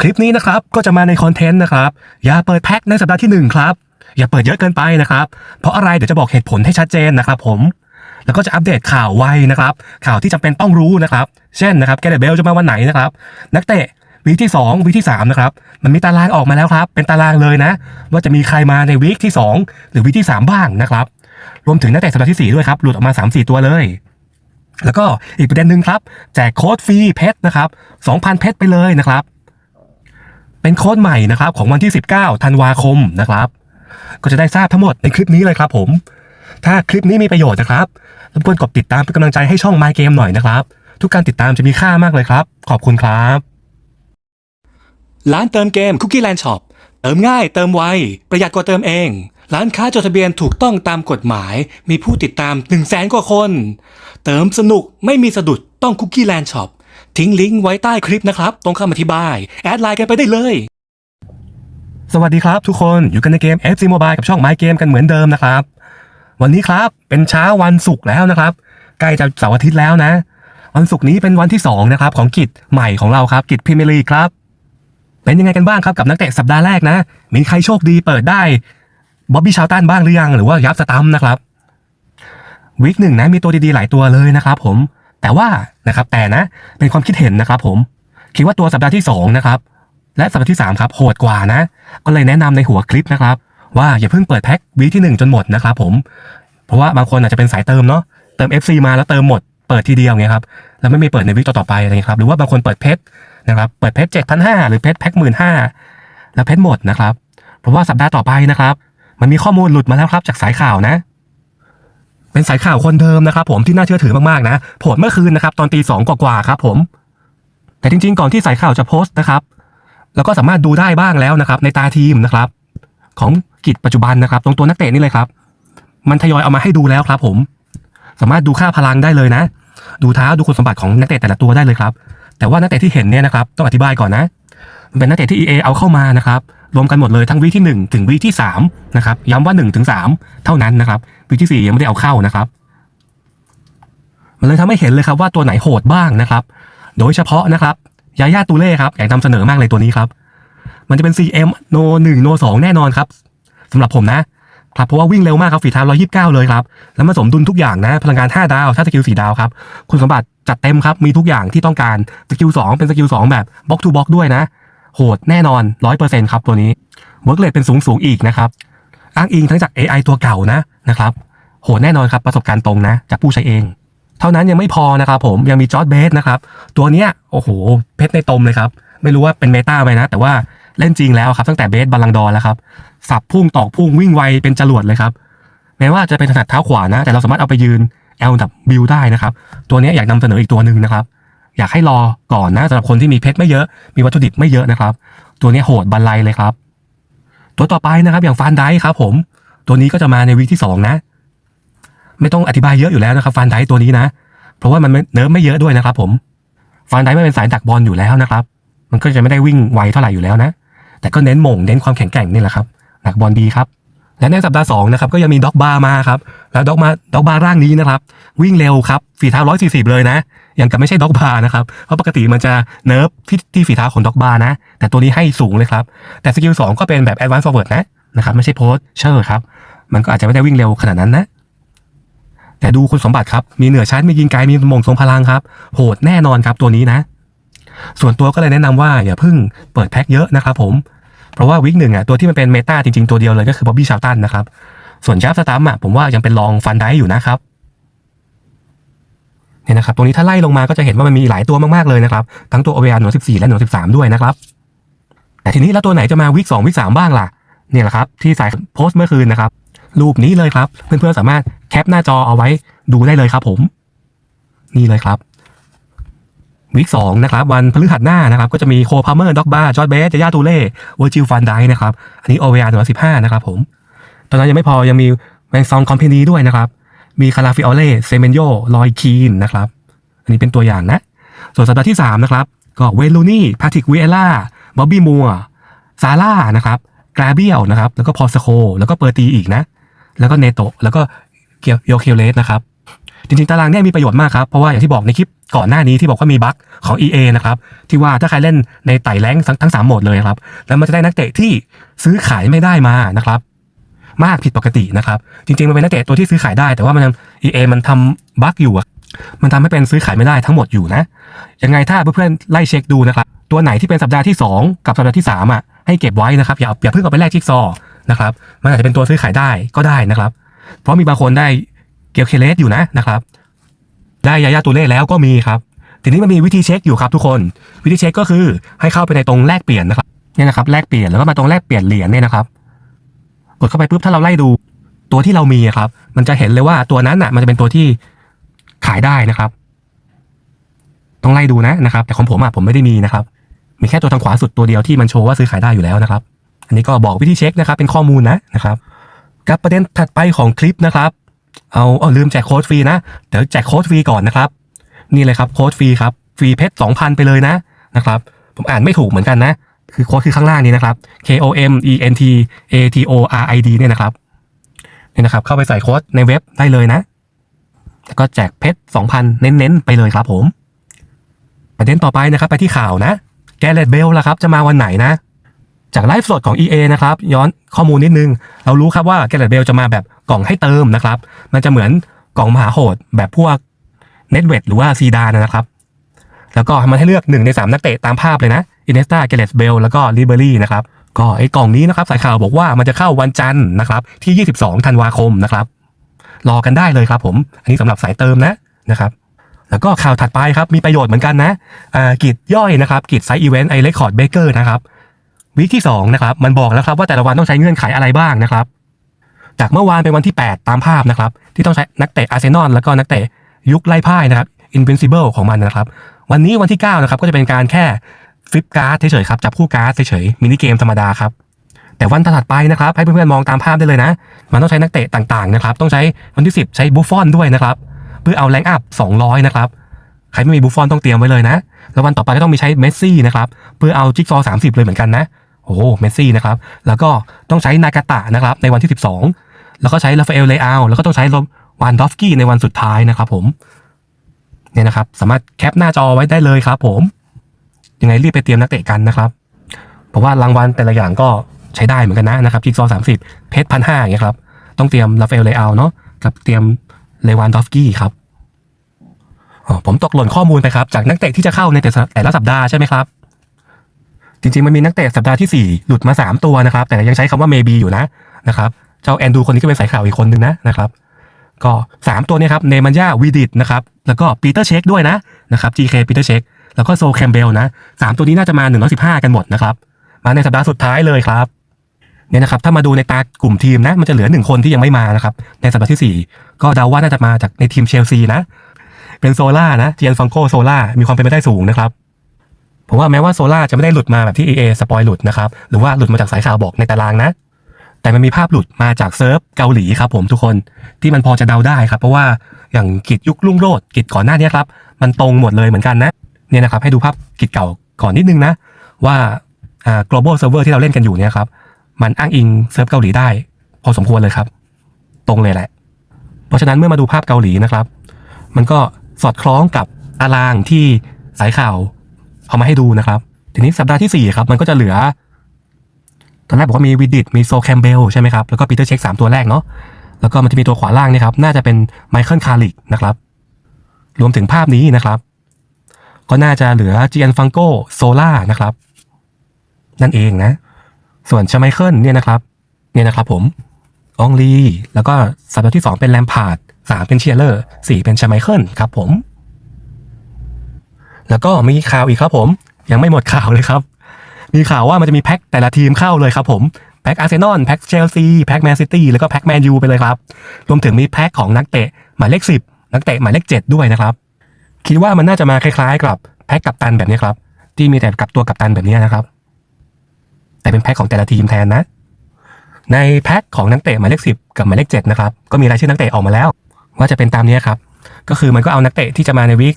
คลิปนี้นะครับก็จะมาในคอนเทนต์นะครับอย่าเปิดแพ็คในสัปดาห์ที่หนึ่งครับ อย่าเปิดเยอะเกินไปนะครับ เพราะอะไรเดี๋ยวจะบอกเหตุผลให้ชัดเจนนะครับผม แล้วก็จะอัปเดตข่าวไวนะครับ ข่าวที่จำเป็นต้องรู้นะครับ เช่นนะครับแกเรตเบลจะมาวันไหนนะครับ นักเตะวีคที่ 2 วีคที่3นะครับมันมีตารางออกมาแล้วครับ เป็นตารางเลยนะ ว่าจะมีใครมาในวีคที่ 2 หรือวีคที่ 3 บ้างนะครับ รวมถึงนักเตะสัปดาห์ที่ 4 ด้วยครับหลุดออกมา 3-4 ตัวเลยแล้วก็อีกประเด็นหนึ่งครับ แจกโค้ดฟรีเพชรนะครับ2,000 เพชรไปเลยนะครับ เป็นโค้ดใหม่นะครับของวันที่ 19 ธันวาคมนะครับ ก็จะได้ทราบทั้งหมดในคลิปนี้เลยครับผม ถ้าคลิปนี้มีประโยชน์นะครับรบกวนกดติดตามเป็นกำลังใจให้ช่อง My Game หน่อยนะครับ ทุกการติดตามจะมีค่ามากเลยครับ ขอบคุณครับ ร้านเติมเกม Cookie Land Shop เติมง่ายเติมไวประหยัดกว่าเติมเอง ร้านค้าจดทะเบียนถูกต้องตามกฎหมาย มีผู้ติดตาม1 0 0 0 0แสนกว่าคน เติมสนุกไม่มีสะดุดต้อง Cookie Land Shop ทิ้งลิงก์ไว้ใต้คลิปนะครับ ตรงคำอธิบาย แอดไลน์กันไปได้เลย สวัสดีครับทุกคนอยู่กันในเกม FC Mobile กับช่อง My Game กันเหมือนเดิมนะครับ วันนี้ครับเป็นเช้าวันศุกร์แล้วนะครับ ใกล้จะเสาร์อาทิตย์แล้วนะ วันศุกร์นี้เป็นวันที่สองนะครับของกิจใหม่ของเราครับกิจพรีเมียร์ลีกครับ เป็นยังไงกันบ้างครับกับนักเตะสัปดาห์แรกนะ มีใครโชคดีเปิดได้บ๊อบบี้ชาวตันบ้างหรือยังหรือว่ายับสตัมนะครับวีคหนึ่งนะมีตัวดีๆหลายตัวเลยนะครับผม แต่ว่านะครับแต่นะเป็นความคิดเห็นนะครับผมคิดว่าตัวสัปดาห์ที่สองนะครับและสัปดาห์ที่สามครับโหดกว่านะ ก็เลยแนะนำในหัวคลิปนะครับ ว่าอย่าเพิ่งเปิดแพ็ควีที่หนึ่งจนหมดนะครับผมเพราะว่าบางคนอาจจะเป็นสายเติมเนาะเติม FC มาแล้วเติมหมดเปิดทีเดียวไงครับแล้วไม่มีเปิดในวิกต่อๆไปอะไรเงี้ยครับหรือว่าบางคนเปิดเพชรนะครับเปิดเพชรเจ็ดพันห้าหรือเพชรแพ็คหมื่นห้าแล้วเพชรหมดนะครับ เพราะว่าสัปดาห์ต่อไปนะครับ มันมีข้อมูลหลุดมาแล้วครับจากสายข่าวนะ เป็นสายข่าวคนเดิมนะครับผมที่น่าเชื่อถือมากๆนะโผล่เมื่อคืนนะครับตอนตีสองกว่าๆครับผม แต่จริงๆ ก่อนที่สายข่าวจะโพสต์นะครับแล้วก็สามารถดูได้บ้างแล้วนะครับ ในตาทีมนะครับ ของกิจปัจจุบันนะครับ ตรงตัวนักเตะนี่เลยครับ มันทยอยเอามาให้ดูแล้วครับ ผม สามารถดูค่าพลังได้เลยนะ ดูเท้าดูคุณสมบัติของนักเตะแต่ละตัวได้เลยครับ แต่ว่านักเตะที่เห็นเนี่ยนะครับต้องอธิบายก่อนนะมันเป็นนักเตะที่ EA เอาเข้ามานะครับ รวมกันหมดเลยทั้งวีที่ 1 ถึงวีที่3นะครับย้ำว่า1ถึง3เท่านั้นนะครับ วีที่ 4 ยังไม่ได้เอาเข้านะครับ มันเลยทำให้เห็นเลยครับว่าตัวไหนโหดบ้างนะครับ โดยเฉพาะนะครับยาย่าตูเล่ครับอยากนำเสนอมากเลยตัวนี้ครับ มันจะเป็น CM โน1โน2แน่นอนครับสำหรับผมนะครับเพราะว่าวิ่งเร็วมากครับฝีเท้า129เลยครับ แล้วมันสมดุลทุกอย่างนะ พลังงาน5ดาวถ้าสกิล4ดาวครับคุณสมบัติจัดเต็มครับ มีทุกอย่างที่ต้องการสกิล2เป็นสกิล2แบบบล็อกทูบล็อกด้วยนะ โหดแน่นอน100%ครับตัวนี้เวิร์กเลทเป็นสูงสูงอีกนะครับ อ้างอิงทั้งจาก AI ตัวเก่านะ นะครับโหแน่นอนครับประสบการณ์ตรงนะจากผู้ใช้เอง เท่านั้นยังไม่พอนะครับผมยังมีจอร์ดเบสนะครับตัวเนี้ยโอ้โหเพชรในตมเลยครับไม่รู้ว่าเป็นเมตาไหมนะ แต่ว่าเล่นจริงแล้วครับ ตั้งแต่เบสบัลลังดอร์แล้วครับสับพุ่งตอกพุ่งวิ่งไวเป็นจรวดเลยครับแม้ว่าจะเป็นถนัดเท้าขวานะ แต่เราสามารถเอาไปยืน L ดับบิลได้นะครับ ตัวนี้อยากนำเสนออีกตัวหนึ่งนะครับ อยากให้รอก่อนนะสำหรับคนที่มีเพชรไม่เยอะ มีวัตถุดิบไม่เยอะนะครับ ตัวนี้โหดบันไลเลยครับ ตัวต่อไปนะครับ อย่างฟานไดครับผม ตัวนี้ก็จะมาในวีคที่สองนะ ไม่ต้องอธิบายเยอะอยู่แล้วนะครับฟานไดตัวนี้นะ เพราะว่ามันเนิร์ฟไม่เยอะด้วยนะครับ ผมฟานไดไม่เป็นสายดักบอลอยู่แล้วนะครับ มันก็จะไม่ได้วิ่งไวเท่าไหร่อยู่แล้วนะ แต่ก็เน้นหม่งเน้นความแข็งแกร่งนี่แหละครับดักบอลดีครับและในสัปดาห์2นะครับก็ยังมีด็อกบาร์มาครับแล้วด็อกมาด็อกบาร์ร่างนี้นะครับ วิ่งเร็วครับฝีเท้า140เลยนะยังกับไม่ใช่ด็อกบาร์นะครับเพราะปกติมันจะเนิร์ฟที่ที่ฝีเท้าของด็อกบาร์นะ แต่ตัวนี้ให้สูงเลยครับ แต่สกิล2ก็เป็นแบบ Advanced Forward นะนะครับไม่ใช่โพสเชอร์ครับ มันก็อาจจะไม่ได้วิ่งเร็วขนาดนั้นนะ แต่ดูคุณสมบัติครับ มีเหนือชั้นมียิงไกลมีมงทรงพลังครับ โหดแน่นอนครับตัวนี้นะ ส่วนตัวก็เลยแนะนำว่าอย่าเพิ่งเปิดแพ็คเยอะนะครับผม เพราะว่าวิกหนึ่งอะตัวที่มันเป็นเมตาจริงๆตัวเดียวเลยก็คือบ๊อบบี้ชาวตันนะครับ ส่วนยับสตัมอะผมว่ายังเป็นรองฟันได้อยู่นะครับเนี่ยนะครับตรงนี้ถ้าไล่ลงมาก็จะเห็นว่ามันมีหลายตัวมากๆเลยนะครับ ทั้งตัวโอเวียหน่วยสิบสี่และหน่วยสิบสามด้วยนะครับแต่ทีนี้แล้วตัวไหนจะมาวิกสองวิกสามบ้างล่ะเนี่ยแหละครับที่ใส่โพสต์เมื่อคืนนะครับ รูปนี้เลยครับ เพื่อนๆสามารถแคปหน้าจอเอาไว้ดูได้เลยครับผม นี่เลยครับวีคสองนะครับวันพฤหัสหน้านะครับก็จะมีโคพาเมอร์ด็อกบาร์จอร์ดเบสเจย่าตูเล่เวอร์จิลฟันไดนะครับ อันนี้โอเวียหนึ่งสิบห้านะครับผม ตอนนั้นยังไม่พอยังมีแมงซองคอมเพนีด้วยนะครับ มีคาราฟิออเล่เซเมนโยลอยคีนนะครับ อันนี้เป็นตัวอย่างนะ ส่วนสัปดาห์ที่3นะครับ ก็เวลูนี่พาติกวิเอล่าบ๊อบบี้มัวซาร่านะครับกราเบียลนะครับแล้วก็พอสโคแล้วก็เปอร์ตีอีกนะ แล้วก็เนโตแล้วก็เกียวโยเคเลสนะครับ จริงๆ ตารางเนี่ยมีประโยชน์มากครับ เพราะว่าอย่างที่บอกในคลิปก่อนหน้านี้ที่บอกว่ามีบั๊กของ EA นะครับ ที่ว่าถ้าใครเล่นในไต่แรงทั้งทั้งสามโหมดเลยครับ แล้วมันจะได้นักเตะที่ซื้อขายไม่ได้มานะครับ มากผิดปกตินะครับ จริงๆ มันเป็นนักเตะตัวที่ซื้อขายได้ แต่ว่ามัน EA มันทำบั๊กอยู่อะมันทำให้เป็นซื้อขายไม่ได้ทั้งหมดอยู่นะยังไงถ้าเพื่อนๆไล่เช็คดูนะครับตัวไหนที่เป็นสัปดาห์ที่ 2 กับสัปดาห์ที่3อะให้เก็บไว้นะครับอย่าอย่าเพิ่งเอาไปแลกจิ๊กซอ นะครับ มันอาจจะเป็นตัวซื้อขายได้ก็ได้นะครับ เพราะมีบางคนได้เกียวเคเลสอยู่นะนะครับ ได้ยายาตัวเล่แล้วก็มีครับ ทีนี้มันมีวิธีเช็คอยู่ครับทุกคน วิธีเช็คก็คือให้เข้าไปในตรงแลกเปลี่ยนนะครับเนี่ยนะครับแลกเปลี่ยนแล้วก็มาตรงแลกเปลี่ยนเหรียญเนี่ยนะครับ กดเข้าไปปุ๊บถ้าเราไล่ดูตัวที่เรามีครับ มันจะเห็นเลยว่าตัวนั้นอะ มันจะเป็นตัวที่ขายได้นะครับ ต้องไล่ดูนะนะครับ แต่ของผมอะผมไม่ได้มีนะครับ มีแค่ตัวทางขวาสุดตัวเดียวที่มันโชว์ว่าซื้อขายได้อยู่แล้วนะครับ อันนี้ก็บอกวิธีเช็คนะครับ เป็นข้อมูลนะนะครับกับประเด็นถัดไปของคลิปนะครับ เอาเอาลืมแจกโค้ดฟรีนะ เดี๋ยวแจกโค้ดฟรีก่อนนะครับ นี่เลยครับโค้ดฟรีครับฟรีเพชรสองพันไปเลยนะนะครับผมอ่านไม่ถูกเหมือนกันนะ คือโค้ดคือข้างล่างนี้นะครับ K O M E N T A T O R I D เนี่ยนะครับนี่นะครับ เข้าไปใส่โค้ดในเว็บได้เลยนะ แล้วก็แจกเพชรสองพันเน้นๆ ไปเลยครับผม ประเด็นต่อไปนะครับ ไปที่ข่าวนะแกเลตเบลล่ะครับ จะมาวันไหนนะ จากไลฟ์สดของ EA นะครับย้อนข้อมูลนิดนึง เรารู้ครับว่าแกเลตเบลจะมาแบบกล่องให้เติมนะครับ มันจะเหมือนกล่องมหาโหดแบบพวกเน็ตเวดหรือว่าซีดานนะครับ แล้วก็มันให้เลือกหนึ่งในสามนักเตะตามภาพเลยนะอินเนสตาเกเลตเบลแล้วก็ลิเบอรี่นะครับก็ไอ้กล่องนี้นะครับสายข่าวบอกว่ามันจะเข้าวันจันทร์นะครับ ที่ 22 ธันวาคมนะครับ รอกันได้เลยครับผม อันนี้สำหรับสายเติมนะนะครับ แล้วก็ข่าวถัดไปครับ มีประโยชน์เหมือนกันนะอ่ากิจย่อยนะครับกิจไซต์อีเวนต์ไอเรคคอร์ดเบเกอร์นะครับ วีที่2นะครับมันบอกแล้วครับว่าแต่ละวันต้องใช้เงื่อนไขอะไรบ้างนะครับ จากเมื่อวานเป็นวันที่ 8 ตามภาพนะครับ ที่ต้องใช้นักเตะอาร์เซนอลแล้วก็นักเตะยุคไล่พ่ายนะครับอินเ i นซิเบิลของมันนะครับ วันนี้วันที่ 9 นะครับ ก็จะเป็นการแค่ฟลิปการ์ดเฉยๆครับจับคู่การ์ดเฉยๆมินิเกมธรรมดาครับแต่วันถัดไปนะครับ ให้เพื่อนๆมองตามภาพได้เลยนะ มันต้องใช้นักเตะต่างๆนะครับ ต้องใช้วันที่ 10 ใช้บุฟฟอนด้วยนะครับ เพื่อเอาแรงอัพ 200 นะครับ ใครไม่มีบุฟฟอนต้องเตรียมไว้เลยนะ แล้ววันต่อไปก็ต้องมีใช้เมสซี่นะครับ เพื่อเอาจิ๊กซอว์30 เลยเหมือนกันนะ โอ้เมสซี่นะครับ แล้วก็ต้องใช้นากาตะนะครับในวันที่ 12 แล้วก็ใช้ลาฟาเอลเลอาแล้วก็ต้องใช้วานดอฟกี้ในวันสุดท้ายนะครับผมเนี่ยนะครับ สามารถแคปหน้าจอไว้ได้เลยครับผม ยังไงรีบไปเตรียมนักเตะกันนะครับ เพราะว่ารางวัลแต่ละอย่างก็ใช้ได้เหมือนกันนะนะครับจิกซอว์30เพชรพันห้าอย่างเงี้ยครับ ต้องเตรียมลาฟาเอลเลอาเนาะกับเตรียมเลวานดอฟกี้ครับผมตกหล่นข้อมูลไปครับ จากนักเตะที่จะเข้าในแต่ละสัปดาห์ใช่ไหมครับ จริงๆ มันมีนักเตะสัปดาห์ที่ 4 หลุดมา 3 ตัวนะครับ แต่ยังใช้คำว่า maybe อยู่นะนะครับเจ้าแอนดูคนนี้ก็เป็นสายข่าวอีกคนนึงนะนะครับก็ 3 ตัวนี้ครับเนมันยาวีดิตนะครับแล้วก็ปีเตอร์เช็คด้วยนะนะครับ GK ปีเตอร์เช็คแล้วก็โซแคมเบลนะสามตัวนี้น่าจะมา 115 กันหมดนะครับมาในสัปดาห์สุดท้ายเลยครับเนี่ยนะครับถ้ามาดูในตากลุ่มทีมนะมันจะเหลือหนึ่งคนที่ยังไม่มานะครับในสัปดาห์ที่ 4 ก็เดาว่าน่าจะมาจากในทีมเชลซีนะ เป็นโซล่านะเจียนฟังโกโซล่ามีความเป็นไปได้สูงนะครับ ผมว่าแม้ว่าโซล่าจะไม่ได้หลุดมาแบบที่ EA สปอยหลุดนะครับหรือว่าหลุดมาจากสายข่าวบอกในตารางนะ แต่มันมีภาพหลุดมาจากเซิร์ฟเกาหลีครับผมทุกคนที่มันพอจะเดาได้ครับเพราะว่าอย่างกิจยุคลุ่งโรดกิจก่อนหน้านี้ครับมันตรงหมดเลยเหมือนกันนะเนี่ยนะครับให้ดูภาพกิจเก่าก่อนนิดนึงนะ ว่าอ่า global server ที่เราเล่นกันอยู่เนี่ยครับมันอ้างอิงเซิร์ฟเกาหลีได้ พอสมควรเลยครับ ตรงเลยแหละ เพราะฉะนั้นเมื่อมาดูภาพเกาหลีนะครับ มันก็สอดคล้องกับตารางที่สายข่าว เอามาให้ดูนะครับ ทีนี้สัปดาห์ที่4ครับมันก็จะเหลือ ตอนแรกบอกว่ามีวิดิตมีโซแคมเบลใช่ไหมครับ แล้วก็ปีเตอร์เช็คสามตัวแรกเนาะแล้วก็มันจะมีตัวขวาล่างนี่ครับ น่าจะเป็นไมเคิลคาริกนะครับ รวมถึงภาพนี้นะครับ ก็น่าจะเหลือเจียนฟังโกโซล่านะครับ นั่นเองนะ ส่วนชไมเคิลเนี่ยนะครับ เนี่ยนะครับผมอองลี แล้วก็สัปดาห์ที่ 2 เป็นแลมพาร์ดสามเป็นเชียร์เลอร์สี่เป็นชไมเคิลครับผม แล้วก็มีข่าวอีกครับผม ยังไม่หมดข่าวเลยครับ มีข่าวว่ามันจะมีแพ็คแต่ละทีมเข้าเลยครับผมแพ็คอาร์เซนอลแพ็คเชลซีแพ็คแมนซิตี้แล้วก็แพ็คแมนยูไปเลยครับ รวมถึงมีแพ็คของนักเตะหมายเลขสิบนักเตะหมายเลขเจ็ดด้วยนะครับ คิดว่ามันน่าจะมาคล้ายๆ กับแพ็คกัปตันแบบนี้ครับ ที่มีแต่กับตัวกัปตันแบบนี้นะครับ แต่เป็นแพ็คของแต่ละทีมแทนนะ ในแพ็คของนักเตะหมายเลขสิบกับหมายเลขเจ็ดนะครับก็มีรายชื่อนักเตะออกมาแล้ว ว่าจะเป็นตามนี้ครับก็คือมันก็เอานักเตะที่จะมาในวีค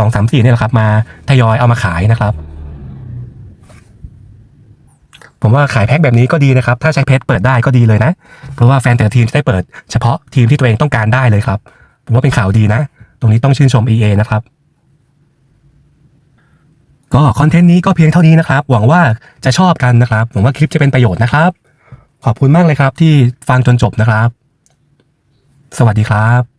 สองสามสี่นี่แหละครับ มาทยอยเอามาขายนะครับ ผมว่าขายแพ็คแบบนี้ก็ดีนะครับ ถ้าใช้เพจเปิดได้ก็ดีเลยนะ เพราะว่าแฟนแต่ละทีมจะได้เปิดเฉพาะทีมที่ตัวเองต้องการได้เลยครับ ผมว่าเป็นข่าวดีนะ ตรงนี้ต้องชื่นชม EA นะครับก็คอนเทนต์นี้ก็เพียงเท่านี้นะครับ หวังว่าจะชอบกันนะครับหวังว่าคลิปจะเป็นประโยชน์นะครับ ขอบคุณมากเลยครับที่ฟังจนจบนะครับ สวัสดีครับ